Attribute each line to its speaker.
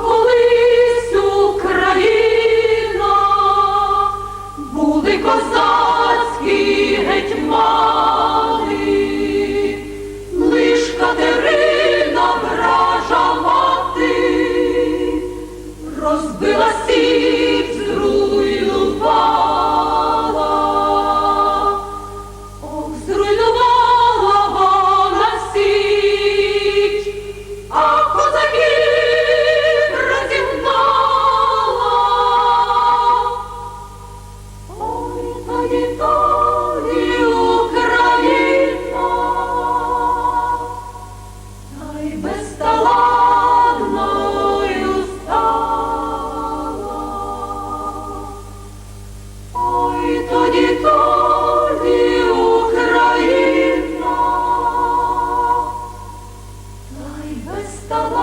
Speaker 1: Колись Україна були козаки. Ох, зруйнувала Hasta